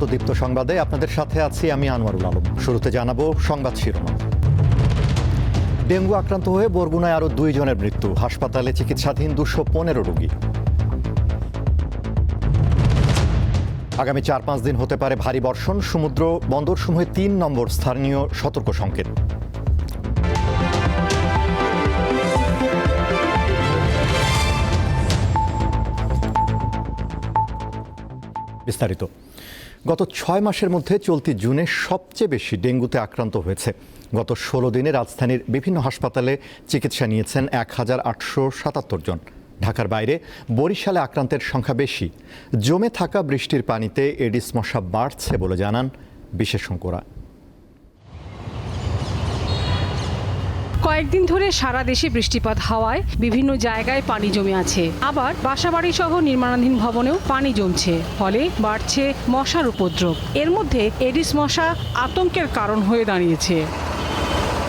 স্বাগত দীপ্ত সংবাদে আপনাদের সাথে আছি আমি আনোয়ারুল আলম। শুরুতে জানাব সংবাদ শিরোনাম। ডেঙ্গু আক্রান্ত হয়ে বরগুনায় আরও দুই জনের মৃত্যু, হাসপাতালে চিকিৎসাধীন দুশো পনেরো রোগী। আগামী চার পাঁচ দিন হতে পারে ভারী বর্ষণ, সমুদ্র বন্দরসমূহে তিন নম্বর স্থানীয় সতর্ক সংকেত। বিস্তারিত। গত ছয় মাসের মধ্যে চলতি জুনে সবচেয়ে বেশি ডেঙ্গুতে আক্রান্ত হয়েছে। গত ষোলো দিনে রাজধানীর বিভিন্ন হাসপাতালে চিকিৎসা নিয়েছেন এক হাজার আটশো সাতাত্তর জন। ঢাকার বাইরে বরিশালে আক্রান্তের সংখ্যা বেশি। জমে থাকা বৃষ্টির পানিতে এডিস মশা বাড়ছে বলে জানান বিশেষজ্ঞরা। কয়েকদিন ধরে সারা দেশে বৃষ্টিপাত হওয়ায় বিভিন্ন জায়গায় পানি জমে আছে। আবার বাসাবাড়ি সহ নির্মাণাধীন ভবনেও পানি জমছে। ফলে বাড়ছে মশার উপদ্রব। এর মধ্যে এডিস মশা আতঙ্কের কারণ হয়ে দাঁড়িয়েছে।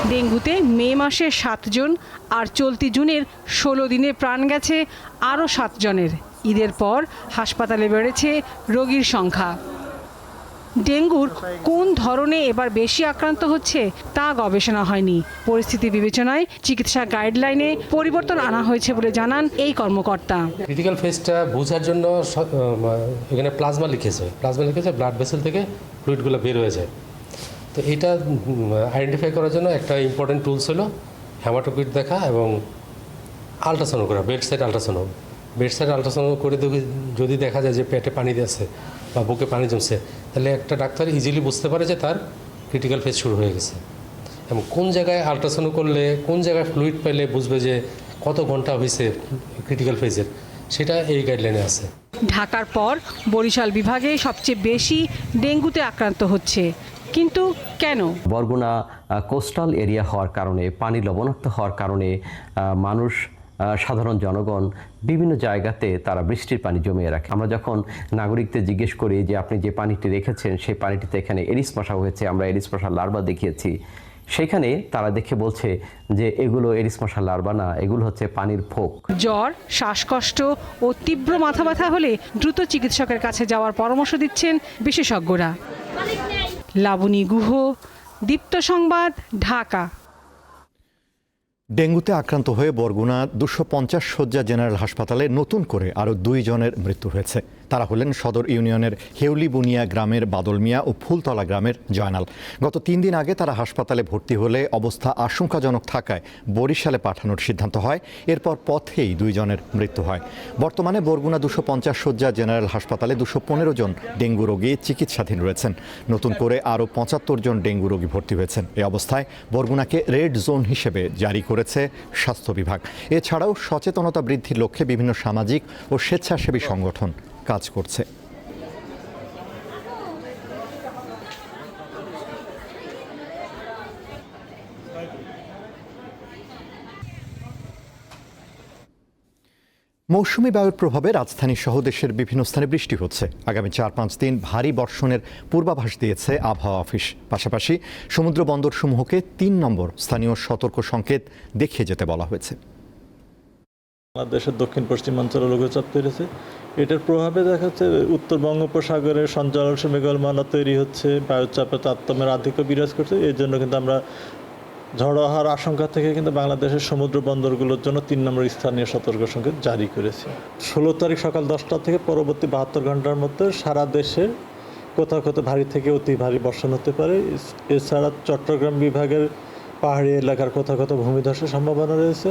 ডেঙ্গুতে মে মাসে সাতজন আর চলতি জুনের ষোলো দিনে প্রাণ গেছে আরও সাতজনের ঈদের পর হাসপাতালে বেড়েছে রোগীর সংখ্যা। ডেঙ্গুর কোন ধরনে এবার বেশি আক্রান্ত হচ্ছে তা গবেষণা হয়নি। পরিস্থিতি বিবেচনায় চিকিৎসা গাইডলাইনে পরিবর্তন আনা হয়েছে বলে জানান এই কর্মকর্তা। ক্রিটিক্যাল ফেজটা বোঝার জন্য এখানে প্লাজমা লিখেছে প্লাজমা লিখেছে ব্লাড ভেসেল থেকে ফ্লুইডগুলো বের হয়ে যায়। তো এটা আইডেন্টিফাই করার জন্য একটা ইম্পর্টেন্ট টুলস হলো হ্যামাটোকিট দেখা এবং আলট্রাসাউন্ড করা bed side ultrasound bed side ultrasound করে যদি দেখা যায় যে পেটে পানি দিয়েছে বা বুকে পানি জমছে তাহলে একটা ডাক্তার ইজিলি বুঝতে পারে যে তার ক্রিটিক্যাল ফেজ শুরু হয়ে গেছে। এবং কোন জায়গায় আলট্রাসাউন্ড করলে কোন জায়গায় ফ্লুইড পেলে বুঝবে যে কত ঘণ্টা হয়েছে ক্রিটিক্যাল ফেজের সেটা এই গাইডলাইনে আছে। ঢাকার পর বরিশাল বিভাগে সবচেয়ে বেশি ডেঙ্গুতে আক্রান্ত হচ্ছে। কিন্তু কেন? বরগুনা কোস্টাল এরিয়া হওয়ার কারণে পানি লবণাক্ত হওয়ার কারণে মানুষ সাধারণ জনগণ বিভিন্ন জায়গাতে তারা বৃষ্টির পানি জমিয়ে রাখে। আমরা যখন নাগরিকদের জিজ্ঞেস করি যে, আপনি যে পানিটি রেখেছেন, সেই পানিটিতে এখানে এরিস মশা হয়েছে, আমরা এরিস মশার লার্ভা দেখিয়েছি। সেখানে তারা দেখে বলছে যে, এগুলো এরিস মশার লার্ভা না, এগুলো হচ্ছে পানির ফোক। জ্বর, শ্বাসকষ্ট ও তীব্র মাথা ব্যথা হলে দ্রুত চিকিৎসকের কাছে যাওয়ার পরামর্শ দিচ্ছেন বিশেষজ্ঞরা। লাবণী গুহ, দীপ্ত সংবাদ, ঢাকা। ডেঙ্গুতে আক্রান্ত হয়ে বরগুনা দুশো পঞ্চাশ শয্যা জেনারেল হাসপাতালে নতুন করে আরও দুই জনের মৃত্যু হয়েছে। তারা হলেন সদর ইউনিয়নের হেউলি বুনিয়া গ্রামের বাদল মিয়া ও ফুলতলা গ্রামের জয়নাল। গত তিন দিন আগে তারা হাসপাতালে ভর্তি হলে অবস্থা আশঙ্কাজনক থাকায় বরিশালে পাঠানোর সিদ্ধান্ত হয়। এরপর পথেই দুইজনের মৃত্যু হয়। বর্তমানে বরগুনা দুশো পঞ্চাশ শয্যা জেনারেল হাসপাতালে দুশো পনেরো জন ডেঙ্গু রোগী চিকিৎসাধীন রয়েছেন। নতুন করে আরও পঁচাত্তর জন ডেঙ্গু রোগী ভর্তি হয়েছেন। এই অবস্থায় বরগুনাকে রেড জোন হিসেবে জারি করেছে স্বাস্থ্য বিভাগ। এছাড়াও সচেতনতা বৃদ্ধির লক্ষ্যে বিভিন্ন সামাজিক ও স্বেচ্ছাসেবী সংগঠন কাজ করছে। মৌসুমি বায়ুর প্রভাবে রাজধানী সহ দেশের বিভিন্ন স্থানে বৃষ্টি হচ্ছে। আগামী চার পাঁচ দিন ভারী বর্ষণের পূর্বাভাস দিয়েছে আবহাওয়া অফিস। পাশাপাশি সমুদ্র বন্দরসমূহকে তিন নম্বর স্থানীয় সতর্ক সংকেত দেখিয়ে যেতে বলা হয়েছে। বাংলাদেশের দক্ষিণ পশ্চিমাঞ্চলে লঘুচাপ তৈরি হয়েছে। এটার প্রভাবে দেখা যাচ্ছে উত্তর বঙ্গোপসাগরের সঞ্চালন মেঘলমালা তৈরি হচ্ছে, বায়ুচাপে তারতম্যের আধিক্য বিরাজ করছে, এর জন্য কিন্তু আমরা ঝড়ো হওয়ার আশঙ্কা থেকে কিন্তু বাংলাদেশের সমুদ্র বন্দরগুলোর জন্য তিন নম্বর স্থানীয় সতর্ক সংকেত জারি করেছে। ষোলো তারিখ সকাল দশটা থেকে পরবর্তী বাহাত্তর ঘণ্টার মধ্যে সারা দেশে কোথাও কোথাও ভারী থেকে অতি ভারী বর্ষণ হতে পারে। এছাড়া চট্টগ্রাম বিভাগের পাহাড়ি এলাকার কোথাও কোথাও ভূমিধসের সম্ভাবনা রয়েছে।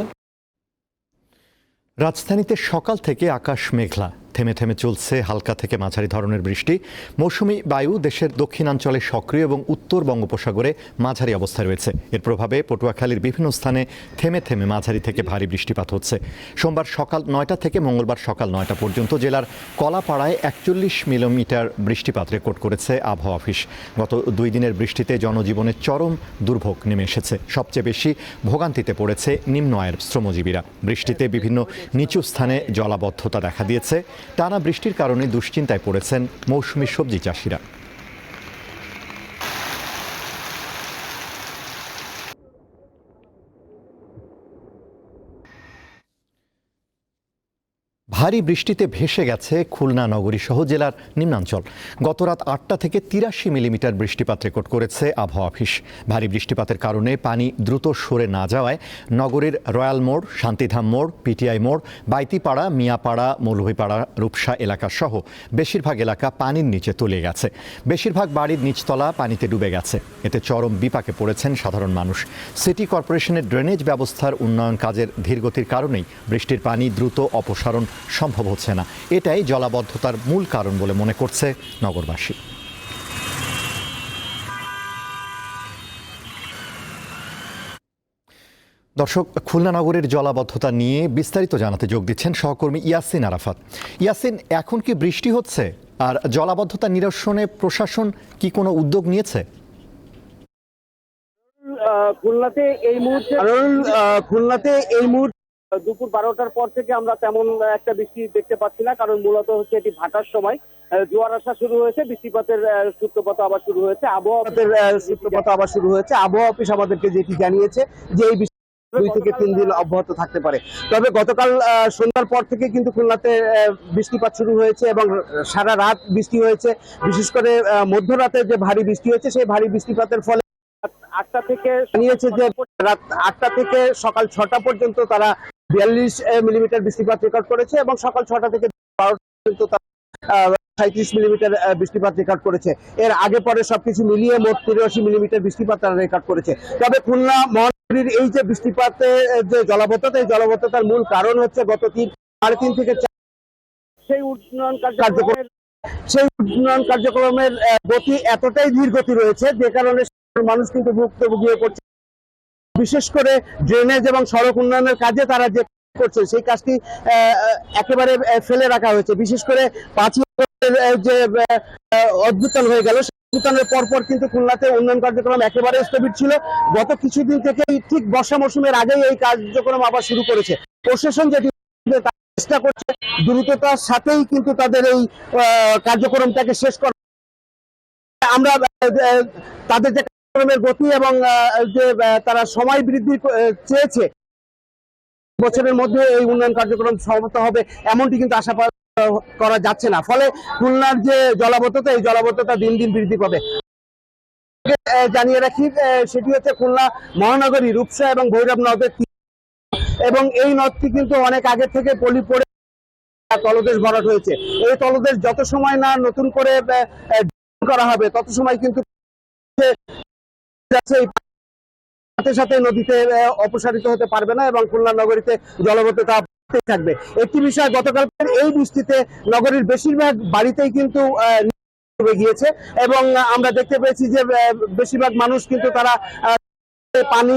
রাজধানীতে সকাল থেকে আকাশ মেঘলা। থেমে থেমে চলছে হালকা থেকে মাঝারি ধরনের বৃষ্টি। মৌসুমি বায়ু দেশের দক্ষিণাঞ্চলে সক্রিয় এবং উত্তর বঙ্গোপসাগরে মাঝারি অবস্থায় রয়েছে। এর প্রভাবে পটুয়াখালীর বিভিন্ন স্থানে থেমে থেমে মাঝারি থেকে ভারী বৃষ্টিপাত হচ্ছে। সোমবার সকাল নয়টা থেকে মঙ্গলবার সকাল নয়টা পর্যন্ত জেলার কলাপাড়ায় একচল্লিশ মিলিমিটার বৃষ্টিপাত রেকর্ড করেছে আবহাওয়া অফিস। গত দুই দিনের বৃষ্টিতে জনজীবনের চরম দুর্ভোগ নেমে এসেছে। সবচেয়ে বেশি ভোগান্তিতে পড়েছে নিম্ন আয়ের শ্রমজীবীরা। বৃষ্টিতে বিভিন্ন নিচু স্থানে জলাবদ্ধতা দেখা দিয়েছে। টানা বৃষ্টির কারণে দুশ্চিন্তায় পড়েছেন মৌসুমি সবজি চাষিরা। ভারী বৃষ্টিতে ভেসে গেছে খুলনা নগরী সহ জেলার নিম্নাঞ্চল। গত রাত আটটা থেকে তিরাশি মিলিমিটার বৃষ্টিপাত রেকর্ড করেছে আবহাওয়া অফিস। ভারী বৃষ্টিপাতের কারণে পানি দ্রুত সরে না যাওয়ায় নগরীর রয়্যাল মোড়, শান্তিধাম মোড়, পিটিআই মোড়, বাইতিপাড়া, মিয়াপাড়া, মৌলভীপাড়া, রূপসা এলাকা সহ বেশিরভাগ এলাকা পানির নিচে তলিয়ে গেছে। বেশিরভাগ বাড়ির নিচতলা পানিতে ডুবে গেছে। এতে চরম বিপাকে পড়েছেন সাধারণ মানুষ। সিটি কর্পোরেশনের ড্রেনেজ ব্যবস্থার উন্নয়ন কাজের ধীরগতির কারণেই বৃষ্টির পানি দ্রুত অপসারণ সম্ভব হচ্ছে না। এটাই জলাবদ্ধতার মূল কারণ বলে মনে করছে নগরবাসী। দর্শক, খুলনা নগরের জলাবদ্ধতা নিয়ে বিস্তারিত জানাতে যোগ দিচ্ছেন সহকর্মী ইয়াসিন আরাফাত। ইয়াসিন, এখন কি বৃষ্টি হচ্ছে? আর জলাবদ্ধতা নিরসনে প্রশাসন কি কোনো উদ্যোগ নিয়েছে? খুলনাতে এই মুহূর্তে খুলনাতে এই মুহূর্তে দুপুর বারোটার পর থেকে আমরা তেমন একটা বৃষ্টি দেখতে পাচ্ছি না কারণ মূলত হচ্ছে এটি ভাটার সময়। জোয়ার আসা শুরু হয়েছে বৃষ্টিপাতের সূত্রপাত আবার শুরু হয়েছে। আবহাওয়াতের আহ, সূত্রপাত আবার শুরু হয়েছে। আবহাওয়া অফিস আমাদেরকে যেটি জানিয়েছে যে এই দুই থেকে তিন দিন অব্যাহত থাকতে পারে। তবে গতকাল সন্ধ্যার পর থেকে কিন্তু খুলনাতে বৃষ্টিপাত শুরু হয়েছে এবং সারা রাত বৃষ্টি হয়েছে। বিশেষ করে মধ্যরাতে যে ভারী বৃষ্টি হয়েছে সেই ভারী বৃষ্টিপাতের ফলে আটটা থেকে জানিয়েছে যে রাত আটটা থেকে সকাল ছটা পর্যন্ত তারা বিয়াল্লিশ মিলিমিটার বৃষ্টিপাত রেকর্ড করেছে এবং সকাল ছটা থেকে বারোটা পর্যন্ত সাঁত্রিশ মিলিমিটার বৃষ্টিপাত রেকর্ড করেছে। এর আগে পরে সবকিছু মিলিয়ে মোট তিরাশি মিলিমিটার বৃষ্টিপাত তারা রেকর্ড করেছে। তবে খুলনা মহানগরীর এই যে বৃষ্টিপাতে যে জলাবদ্ধতা এই জলাবদ্ধতার মূল কারণ হচ্ছে গত তিন সাড়ে তিন থেকে চার সেই উন্নয়ন কার্যক্রমের সেই উন্নয়ন কার্যক্রমের গতি এতটাই ধীর গতি রয়েছে যে কারণে মানুষ কিন্তু ভুক্তভোগী হয়ে পড়ছে। বিশেষ করে ড্রেনেজ এবং সড়ক উন্নয়নের কাজে তারা যে করছে, সেই কাজটি একেবারে ফেলে রাখা হয়েছে। বিশেষ করে পাঁচই যে অদ্ভুতন হয়ে গেল অভ্যুত্থানের পরপর কিন্তু খুলনাতে উন্নয়ন কার্যক্রম একেবারে স্থবির ছিল। গত কিছুদিন থেকেই ঠিক বর্ষা মৌসুমের আগেই এই কার্যক্রম আবার শুরু করেছে। প্রশাসন যেটি চেষ্টা করছে, দ্রুততার সাথেই কিন্তু তাদের এই কার্যক্রমটাকে শেষ করা। আমরা তাদের যে কার্যক্রমের গতি এবং যে তারা সময় বৃদ্ধি চেয়েছে, বছরের মধ্যে এই উন্নয়ন কার্যক্রম সমাপ্ত হবে, এমনটি কিন্তু আশা করা যাচ্ছে না। ফলে খুলনার যে জলাবদ্ধতা, এই জলাবদ্ধতা দিন দিন বৃদ্ধি পাবে। জানিয়ে রাখি সেটি হচ্ছে খুলনা মহানগরী, রূপসা এবং ভৈরব নদের এবং এই নদটি কিন্তু অনেক আগে থেকে পলি পড়ে তলদেশ ভরাট হয়েছে। এই তলদেশ যত সময় না নতুন করে করা হবে, তত সময় কিন্তু যাচ্ছে সাথে সাথে নদীতে অপসারিত হতে পারবে না এবং খুলনা নগরীতে জলবদ্ধতা থাকবে। একটি বিষয় গতকাল এই বৃষ্টিতে নগরীর বেশিরভাগ বাড়িতেই কিন্তু গিয়েছে এবং আমরা দেখতে পেয়েছি যে বেশিরভাগ মানুষ কিন্তু তারা পানি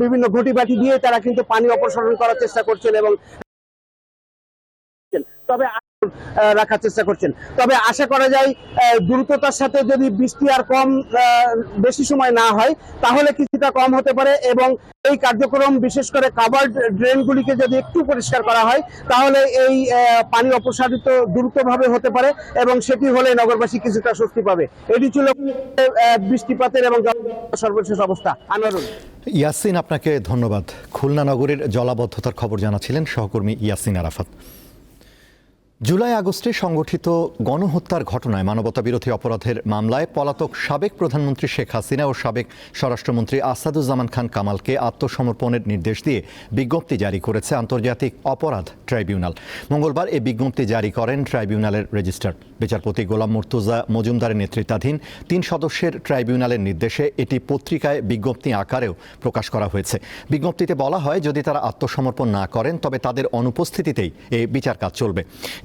বিভিন্ন ঘটি বাটি দিয়ে তারা কিন্তু পানি অপসারণ করার চেষ্টা করছেন এবং তবে রাখার চেষ্টা করছেন। তবে আশা করা যায় দ্রুততার সাথে যদি বৃষ্টি আর কম বেশি সময় না হয়, তাহলে কিছুটা কম হতে পারে এবং এই কার্যক্রম, বিশেষ করে কাভার্ড ড্রেনগুলিকে যদি একটু পরিষ্কার করা হয়, তাহলে এই পানি অপসারিত দ্রুতভাবে হতে পারে এবং সেটি হলে নগরবাসী কিছুটা স্বস্তি পাবে। এটি ছিল বৃষ্টিপাতের এবং সর্বশেষ অবস্থা। আনোয়ারুল। ইয়াসিন, আপনাকে ধন্যবাদ। খুলনা নগরের জলাবদ্ধতার খবর জানাচ্ছিলেন সহকর্মী ইয়াসিন আরাফাত। জুলাই আগস্টে সংগঠিত গণহত্যার ঘটনায় মানবতাবিরোধী অপরাধের মামলায় পলাতক সাবেক প্রধানমন্ত্রী শেখ হাসিনা ও সাবেক স্বরাষ্ট্রমন্ত্রী আসাদুজ্জামান খান কামালকে আত্মসমর্পণের নির্দেশ দিয়ে বিজ্ঞপ্তি জারি করেছে আন্তর্জাতিক অপরাধ ট্রাইব্যুনাল। মঙ্গলবার এই বিজ্ঞপ্তি জারি করেন ট্রাইব্যুনালের রেজিস্ট্রার। বিচারপতি গোলাম মুর্তুজা মজুমদারের নেতৃত্বাধীন তিন সদস্যের ট্রাইব্যুনালের নির্দেশে এটি পত্রিকায় বিজ্ঞপ্তি আকারেও প্রকাশ করা হয়েছে। বিজ্ঞপ্তিতে বলা হয়, যদি তারা আত্মসমর্পণ না করেন, তবে তাদের অনুপস্থিতিতেই এই বিচার কাজ চলবে।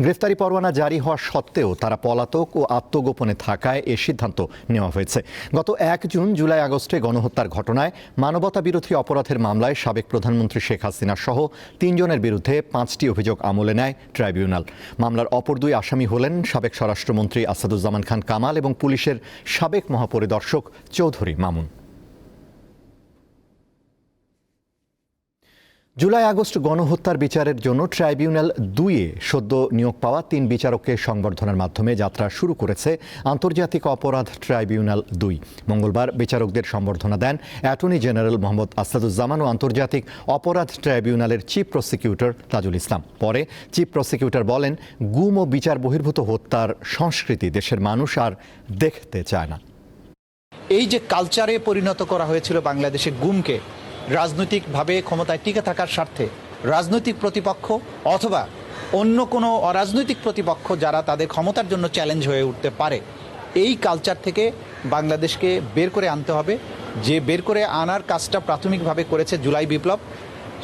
গ্রেফতারি পরোয়ানা জারি হওয়া সত্ত্বেও তারা পলাতক ও আত্মগোপনে থাকায় এ সিদ্ধান্ত নেওয়া হয়েছে। গত এক জুন, জুলাই, আগস্টে গণহত্যার ঘটনায় মানবতা বিরোধী অপরাধের মামলায় সাবেক প্রধানমন্ত্রী শেখ হাসিনা সহ তিনজনের বিরুদ্ধে পাঁচটি অভিযোগ আমলে নেয় ট্রাইব্যুনাল। মামলার অপর দুই আসামি হলেন সাবেক স্বরাষ্ট্রমন্ত্রী আসাদুজ্জামান খান কামাল এবং পুলিশের সাবেক মহাপরিদর্শক চৌধুরী মামুন। জুলাই আগস্ট গণহত্যার বিচারের জন্য ট্রাইব্যুনাল দুইয়ে সদ্য নিয়োগ পাওয়া তিন বিচারককে সংবর্ধনার মাধ্যমে যাত্রা শুরু করেছে আন্তর্জাতিক অপরাধ ট্রাইব্যুনাল দুই। মঙ্গলবার বিচারকদের সম্বর্ধনা দেন অ্যাটর্নি জেনারেল মোহাম্মদ আসাদুজ্জামান ও আন্তর্জাতিক অপরাধ ট্রাইব্যুনালের চিফ প্রসিকিউটর তাজুল ইসলাম। পরে চিফ প্রসিকিউটর বলেন, গুম ও বিচার বহির্ভূত হত্যার সংস্কৃতি দেশের মানুষ আর দেখতে চায় না। এই যে কালচারে পরিণত করা হয়েছিল বাংলাদেশে গুমকে রাজনৈতিকভাবে ক্ষমতায় টিকে থাকার স্বার্থে রাজনৈতিক প্রতিপক্ষ অথবা অন্য কোনো অরাজনৈতিক প্রতিপক্ষ যারা তাদের ক্ষমতার জন্য চ্যালেঞ্জ হয়ে উঠতে পারে, এই কালচার থেকে বাংলাদেশকে বের করে আনতে হবে। যে বের করে আনার কাজটা প্রাথমিকভাবে করেছে জুলাই বিপ্লব,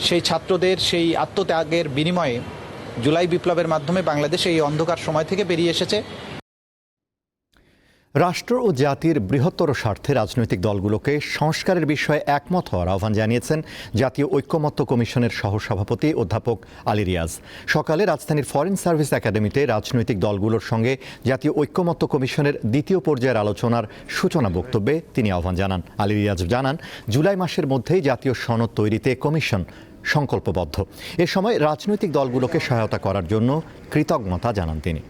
সেই ছাত্রদের সেই আত্মত্যাগের বিনিময়ে জুলাই বিপ্লবের মাধ্যমে বাংলাদেশ এই অন্ধকার সময় থেকে বেরিয়ে এসেছে। রাষ্ট্র ও জাতির বৃহত্তর স্বার্থে রাজনৈতিক দলগুলোকে সংস্কারের বিষয়ে একমত হওয়ার আহ্বান জানিয়েছেন জাতীয় ঐক্যমত্য কমিশনের সহসভাপতি অধ্যাপক আলী রিয়াজ। সকালে রাজধানীর ফরেন সার্ভিস একাডেমিতে রাজনৈতিক দলগুলোর সঙ্গে জাতীয় ঐক্যমত্য কমিশনের দ্বিতীয় পর্যায়ের আলোচনার সূচনা বক্তব্যে তিনি আহ্বান জানান। আলী রিয়াজ জানান, জুলাই মাসের মধ্যেই জাতীয় সনদ তৈরিতে কমিশন সংকল্পবদ্ধ। এ সময় রাজনৈতিক দলগুলোকে সহায়তা করার জন্য কৃতজ্ঞতা জানান তিনি।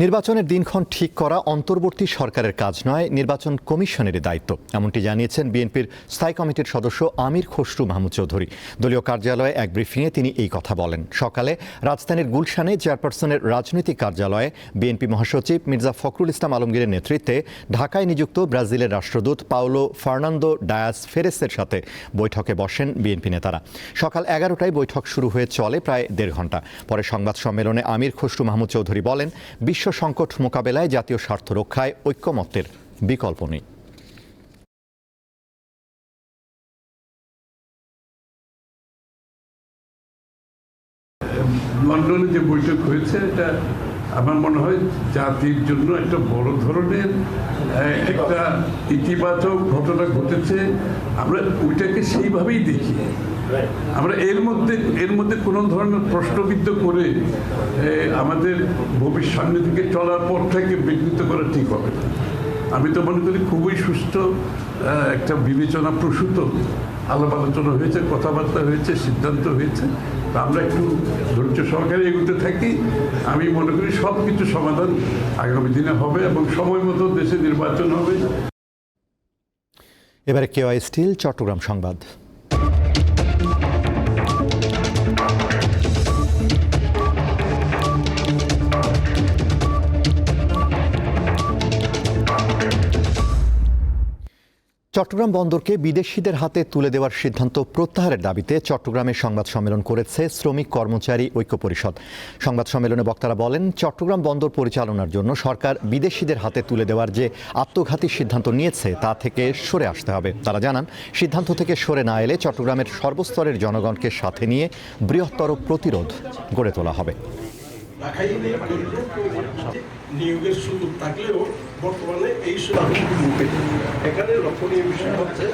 নির্বাচনের দিনক্ষণ ঠিক করা অন্তর্বর্তী সরকারের কাজ নয়, নির্বাচন কমিশনেরই দায়িত্ব। এমনটি জানিয়েছেন বিএনপির স্থায়ী কমিটির সদস্য আমির খসরু মাহমুদ চৌধুরী। দলীয় কার্যালয়ে এক ব্রিফিংয়ে তিনি এই কথা বলেন। সকালে রাজধানীর গুলশানে চেয়ারপারসনের রাজনৈতিক কার্যালয়ে বিএনপি মহাসচিব মির্জা ফখরুল ইসলাম আলমগীরের নেতৃত্বে ঢাকায় নিযুক্ত ব্রাজিলের রাষ্ট্রদূত পাওলো ফার্নান্দো ডায়াস ফেরেসের সাথে বৈঠকে বসেন বিএনপি নেতারা। সকাল এগারোটায় বৈঠক শুরু হয়ে চলে প্রায় দেড় ঘণ্টা পরে সংবাদ সম্মেলনে আমির খসরু মাহমুদ চৌধুরী বলেন, বিশ্ব সংকট মোকাবেলায় জাতীয় স্বার্থ রক্ষায় ঐক্যমত্যের বিকল্প নেই। লন্ডনে যে বৈঠক হয়েছে, এটা আমার মনে হয় জাতির জন্য একটা বড় ধরনের একটা ইতিবাচক ঘটনা ঘটেছে। আমরা ওইটাকে সেইভাবেই দেখি। আমরা এর মধ্যে এর মধ্যে কোনো ধরনের প্রশ্নবিদ্ধ করে আমাদের ভবিষ্যৎ সামনে দিকে চলার পথটাকে বিঘ্নিত করা ঠিক হবে না। আমি তো মনে করি খুবই সুস্থ আহ, একটা বিবেচনা প্রসূত আলাপ আলোচনা হয়েছে কথাবার্তা হয়েছে সিদ্ধান্ত হয়েছে। তা আমরা একটু ধৈর্য সহকারে এগোতে থাকি। আমি মনে করি সব কিছু সমাধান আগামী দিনে হবে এবং সময় মতো দেশে নির্বাচন হবে। এবারে কেওয়াই স্টিল চট্টগ্রাম সংবাদ। চট্টগ্রাম বন্দরকে বিদেশিদের হাতে তুলে দেওয়ার সিদ্ধান্ত প্রত্যাহারের দাবিতে চট্টগ্রামে সংবাদ সম্মেলন করেছে শ্রমিক কর্মচারী ঐক্য পরিষদ। সংবাদ সম্মেলনে বক্তারা বলেন, চট্টগ্রাম বন্দর পরিচালনার জন্য সরকার বিদেশিদের হাতে তুলে দেওয়ার যে আত্মঘাতী সিদ্ধান্ত নিয়েছে, তা থেকে সরে আসতে হবে। তারা জানান, সিদ্ধান্ত থেকে সরে না এলে চট্টগ্রামের সর্বস্তরের জনগণকে সাথে নিয়ে বৃহত্তর প্রতিরোধ গড়ে তোলা হবে। নিয়োগের সুযোগ থাকলেও বর্তমানে এই সুযোগ এখানে লক্ষণীয় বিষয় হচ্ছে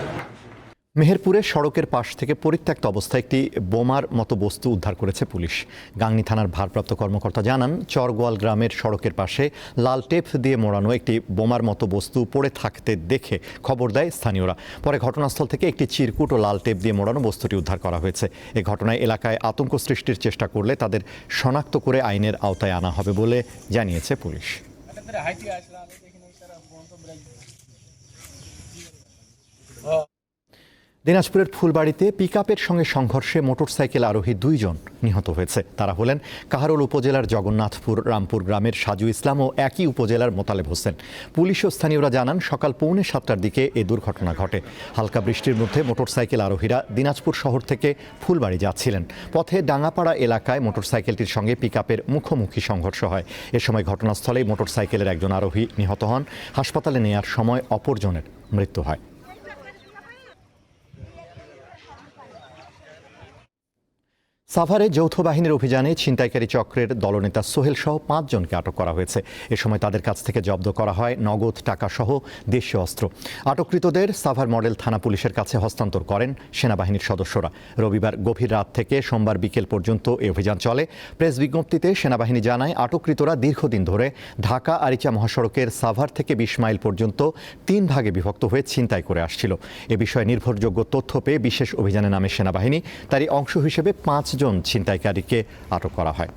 মেহেরপুরে সড়কের পাশ থেকে পরিত্যক্ত অবস্থায় একটি বোমার মতো বস্তু উদ্ধার করেছে পুলিশ। গাংনী থানার ভারপ্রাপ্ত কর্মকর্তা জানান, চরগোয়াল গ্রামের সড়কের পাশে লাল টেপ দিয়ে মোড়ানো একটি বোমার মতো বস্তু পড়ে থাকতে দেখে খবর দেয় স্থানীয়রা। পরে ঘটনাস্থল থেকে একটি চিরকুট ও লাল টেপ দিয়ে মোড়ানো বস্তুটি উদ্ধার করা হয়েছে। এ ঘটনায় এলাকায় আতঙ্ক সৃষ্টির চেষ্টা করলে তাদের শনাক্ত করে আইনের আওতায় আনা হবে বলে জানিয়েছে পুলিশ। দিনাজপুরের ফুলবাড়িতে পিকআপের সঙ্গে সংঘর্ষে মোটরসাইকেল আরোহী দুইজন নিহত হয়েছে। তারা হলেন কাহারোল উপজেলার জগন্নাথপুর, রামপুর গ্রামের সাজু ইসলাম ও একই উপজেলার মোতালেব হোসেন। পুলিশ ও স্থানীয়রা জানান, সকাল পৌনে সাতটার দিকে এ দুর্ঘটনা ঘটে। হালকা বৃষ্টির মধ্যে মোটরসাইকেল আরোহীরা দিনাজপুর শহর থেকে ফুলবাড়ি যাচ্ছিলেন। পথে ডাঙ্গাপাড়া এলাকায় মোটরসাইকেলটির সঙ্গে পিকআপের মুখোমুখি সংঘর্ষ হয়। এ সময় ঘটনাস্থলেই মোটরসাইকেলের একজন আরোহী নিহত হন। হাসপাতালে নেয়ার সময় অপরজনের মৃত্যু হয়। সাভারে যৌথ বাহিনীর অভিযানে ছিনতাইকারী চক্রের দলনেতা সোহেল সহ পাঁচজনকে আটক করা হয়েছে। এ সময় তাদের কাছ থেকে জব্দ করা হয় নগদ টাকা সহ দেশীয় অস্ত্র। আটককৃতদের সাভার মডেল থানা পুলিশের কাছে হস্তান্তর করেন সেনাবাহিনীর সদস্যরা। রবিবার গভীর রাত থেকে সোমবার বিকেল পর্যন্ত এই অভিযান চলে। প্রেস বিজ্ঞপ্তিতে সেনাবাহিনী জানায়, আটককৃতরা দীর্ঘদিন ধরে ঢাকা আরিচা মহাসড়কের সাভার থেকে বিশ মাইল পর্যন্ত তিন ভাগে বিভক্ত হয়ে ছিনতাই করে আসছিল। এ বিষয়ে নির্ভরযোগ্য তথ্য পেয়ে বিশেষ অভিযানে নামে সেনাবাহিনী তারই অংশ হিসেবে পাঁচজন ছিনতাইকারীকে আটক করা হয়।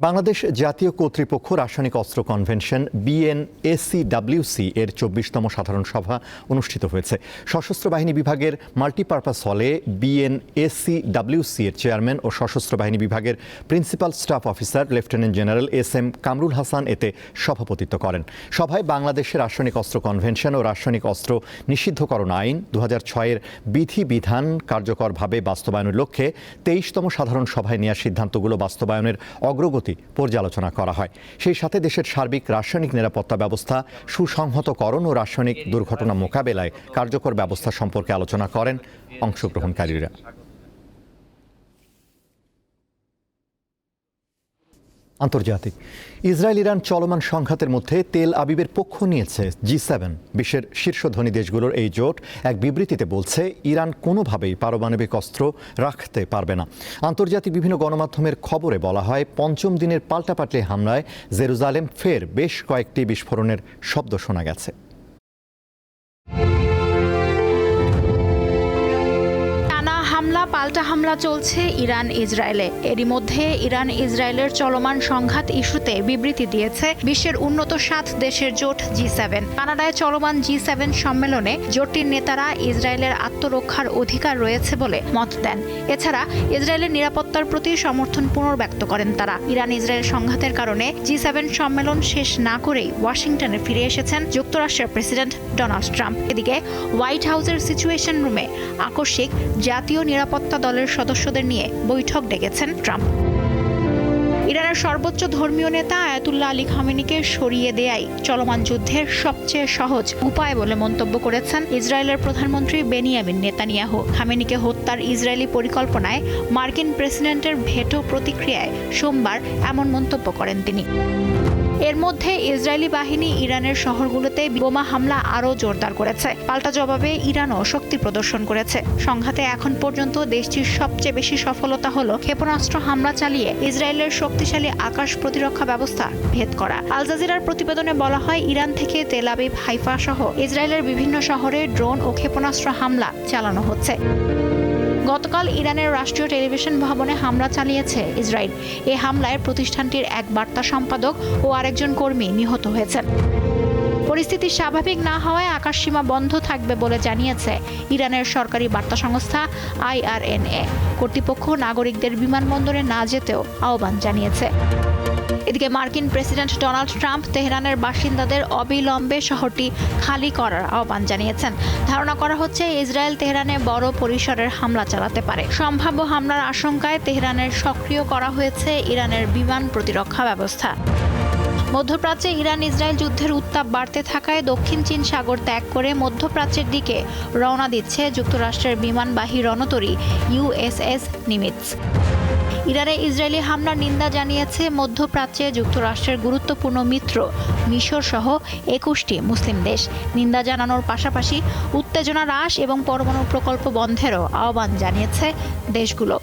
বাংলাদেশ জাতীয় কর্তৃপক্ষ রাসায়নিক অস্ত্র কনভেনশন বিএনএসিডাব্লিউসি এর চব্বিশতম সাধারণ সভা অনুষ্ঠিত হয়েছে। সশস্ত্র বাহিনী বিভাগের মাল্টিপারপাস হলে বিএনএসিডাব্লিউসি এর চেয়ারম্যান ও সশস্ত্র বাহিনী বিভাগের principal staff officer lieutenant general S M Kamrul Hasan এতে সভাপতিত্ব করেন। সভায় বাংলাদেশের রাসায়নিক অস্ত্র কনভেনশন ও রাসায়নিক অস্ত্র নিষিদ্ধকরণ আইন দু হাজার ছয়ের বিধিবিধান কার্যকরভাবে বাস্তবায়নের লক্ষ্যে তেইশতম সাধারণ সভায় নেওয়া সিদ্ধান্তগুলো বাস্তবায়নের অগ্রগতি পর্যালোচনা করা হয়। সেই সাথে দেশের সার্বিক রাসায়নিক নিরাপত্তা ব্যবস্থা, সুসংহতকরণ ও রাসায়নিক দুর্ঘটনা মোকাবেলায় কার্যকর ব্যবস্থা সম্পর্কে আলোচনা করেন অংশগ্রহণকারীরা। আন্তর্জাতিক। ইসরায়েল ইরান চলমান সংঘাতের মধ্যে তেল আবিবের পক্ষ নিয়েছে জি সেভেন বিশ্বের শীর্ষ ধনী দেশগুলোর এই জোট এক বিবৃতিতে বলছে, ইরান কোনোভাবেই পারমাণবিক অস্ত্র রাখতে পারবে না। আন্তর্জাতিক বিভিন্ন গণমাধ্যমের খবরে বলা হয়, পঞ্চম দিনের পাল্টাপাল্টি হামলায় জেরুজালেম ফের বেশ কয়েকটি বিস্ফোরণের শব্দ শোনা গেছে। পাল্টা হামলা চলছে ইরান ইসরায়েলে এরই মধ্যে ইরান ইসরায়েলের চলমান সংঘাত ইস্যুতে বিবৃতি দিয়েছে বিশ্বের উন্নত সাত দেশের জোট জি সেভেন। কানাডায় চলমান জি সেভেন সম্মেলনে জোটটির নেতারা ইসরায়েলের আত্মরক্ষার অধিকার রয়েছে বলে মত দেন। এছাড়া ইসরায়েলের নিরাপত্তার প্রতি সমর্থন পুনর্ব্যক্ত করেন তারা। ইরান ইসরায়েল সংঘাতের কারণে জি সেভেন সম্মেলন শেষ না করেই ওয়াশিংটনে ফিরে এসেছেন যুক্তরাষ্ট্রের প্রেসিডেন্ট ডোনাল্ড ট্রাম্প। এদিকে হোয়াইট হাউসের সিচুয়েশন রুমে আকস্মিক জাতীয় নিরাপত্তা দলের সদস্যদের নিয়ে বৈঠক ডেকেছেন ট্রাম্প। ইরানের সর্বোচ্চ ধর্মীয় নেতা আয়াতুল্লাহ আলী খামেনিকে সরিয়ে দেয়াই চলমান যুদ্ধের সবচেয়ে সহজ উপায় বলে মন্তব্য করেছেন ইসরায়েলের প্রধানমন্ত্রী বেনিয়ামিন নেতানিয়াহু। খামেনিকে হত্যার ইসরায়েলি পরিকল্পনায় মার্কিন প্রেসিডেন্টের ভেটো প্রতিক্রিয়ায় সোমবার এমন মন্তব্য করেন তিনি। এর মধ্যে ইসরায়েলি বাহিনী ইরানের শহরগুলোতে বোমা হামলা আরও জোরদার করেছে। পাল্টা জবাবে ইরানও শক্তি প্রদর্শন করেছে। সংঘাতে এখন পর্যন্ত দেশটির সবচেয়ে বেশি সফলতা হল ক্ষেপণাস্ত্র হামলা চালিয়ে ইসরায়েলের শক্তিশালী আকাশ প্রতিরক্ষা ব্যবস্থা ভেদ করা। আল জাজিরার প্রতিবেদনে বলা হয়, ইরান থেকে তেল আবিব, হাইফা সহ ইসরায়েলের বিভিন্ন শহরে ড্রোন ও ক্ষেপণাস্ত্র হামলা চালানো হচ্ছে। গতকাল ইরানের রাষ্ট্রীয় টেলিভিশন ভবনে হামলা চালিয়েছে ইসরায়েল। এ হামলায় প্রতিষ্ঠানটির এক বার্তা সম্পাদক ও আরেকজন কর্মী নিহত হয়েছেন। পরিস্থিতি স্বাভাবিক না হওয়ায় আকাশসীমা বন্ধ থাকবে বলে জানিয়েছে ইরানের সরকারি বার্তা সংস্থা আইআরএনএ। কর্তৃপক্ষ নাগরিকদের বিমানবন্দরে না যেতেও আহ্বান জানিয়েছে। এদিকে মার্কিন প্রেসিডেন্ট ডোনাল্ড ট্রাম্প তেহরানের বাসিন্দাদের অবিলম্বে শহরটি খালি করার আহ্বান জানিয়েছেন। ধারণা করা হচ্ছে ইসরায়েল তেহরানে বড় পরিসরের হামলা চালাতে পারে। সম্ভাব্য হামলার আশঙ্কায় তেহরানের সক্রিয় করা হয়েছে ইরানের বিমান প্রতিরক্ষা ব্যবস্থা। মধ্যপ্রাচ্যে ইরান ইসরায়েল যুদ্ধের উত্তাপ বাড়তে থাকায় দক্ষিণ চীন সাগর ত্যাগ করে মধ্যপ্রাচ্যের দিকে রওনা দিচ্ছে যুক্তরাষ্ট্রের বিমানবাহী রণতরী ইউএসএস নিমিটস। ইরানে ইসরায়েলি হামলার নিন্দা জানিয়েছে মধ্যপ্রাচ্যে যুক্তরাষ্ট্রের গুরুত্বপূর্ণ মিত্র মিশর সহ একুশটি মুসলিম দেশ। নিন্দা জানানোর পাশাপাশি উত্তেজনা হ্রাস এবং পরমাণু প্রকল্প বন্ধেরও আহ্বান জানিয়েছে দেশগুলো।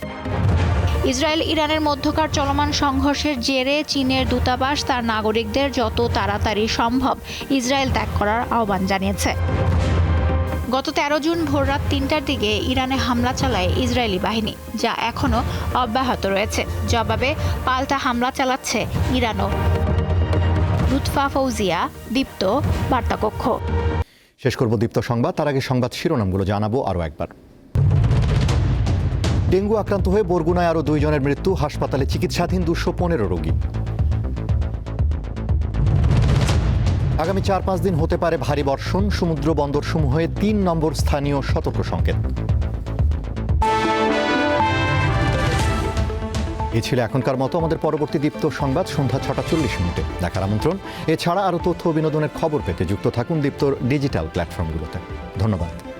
ইসরায়েল ইরানের মধ্যকার চলমান সংঘর্ষের জেরে চীনের দূতাবাস তার নাগরিকদের যত তাড়াতাড়ি সম্ভব ইসরায়েল ত্যাগ করার আহ্বান জানিয়েছে। গত তেরো জুন ভোররাত তিনটার দিকে ইরানে হামলা চালায় ইসরায়েলি বাহিনী, যা এখনও অব্যাহত রয়েছে। জবাবে পাল্টা হামলা চালাচ্ছে ইরানও। লুৎফা ফৌজিয়া, দীপ্ত বার্তাকক্ষ। শেষ করব দীপ্ত সংবাদ, তার আগে সংবাদ শিরোনামগুলো জানাব আরও একবার। ডেঙ্গু আক্রান্ত হয়ে বরগুনায় আরও দুইজনের মৃত্যু, হাসপাতালে চিকিৎসাধীন দুশো পনেরো রোগী। আগামী চার পাঁচ দিন হতে পারে ভারী বর্ষণ। সমুদ্র বন্দর সমূহে তিন নম্বর স্থানীয় সতর্ক সংকেত এ ছিল এখনকার মতো। আমাদের পরবর্তী দীপ্ত সংবাদ সন্ধ্যা ছটা চল্লিশ মিনিটে। দেখার আমন্ত্রণ। এছাড়া আরও তথ্য বিনোদনের খবর পেতে যুক্ত থাকুন দীপ্তর ডিজিটাল প্ল্যাটফর্মগুলোতে। ধন্যবাদ।